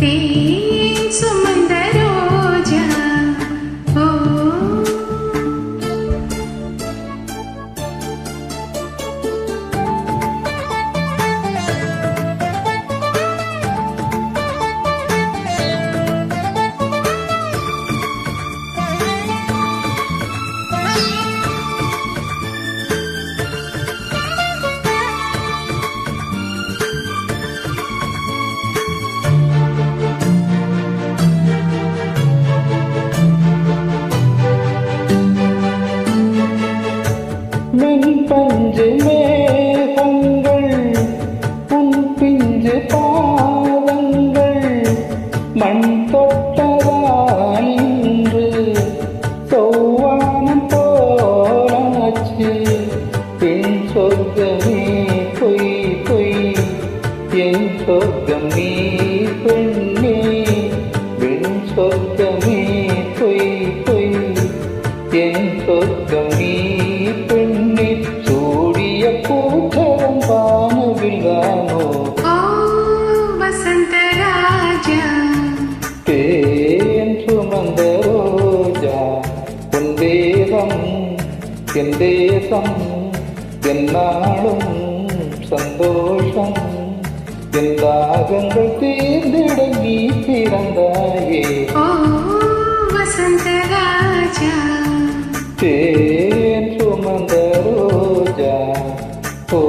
see. വീണ്ടും സ്വർഗമേ പെണ്ണേ വീണ്ടും സ്വർഗമേ പൊയ് പൊയ് എൻ സ്വർഗമേ പെണ്ണെ ചൂടിയ കൂട്ടരം പാനവിലാമോ വസന്തരാജ തേൻ സുമന്ത രോജ എന്തേഹം എന്തേഹം എന്നാളും സന്തോഷം என் தாகங்கள் தீர்ந்திட நீ பிறந்தாயே. ஓ வசந்த ராஜா. தேன் சுமந்த ரோஜா. ஓ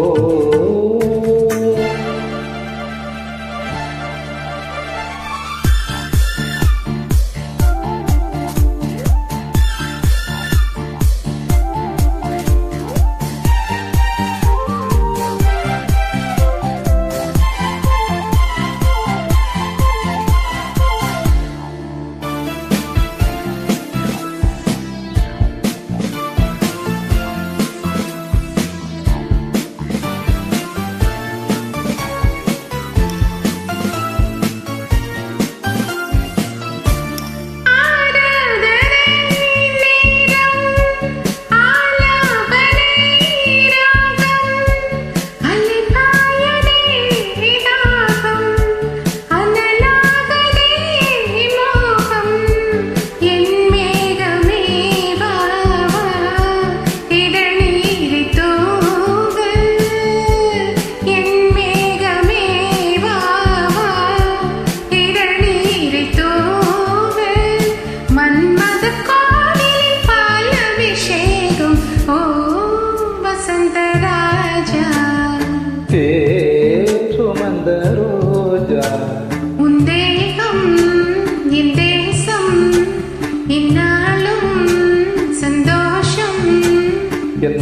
ராஜா தேன் சுமந்த ரோஜா. உன் தேகம் என் தேசம் இந்நாளும் சந்தோஷம். என்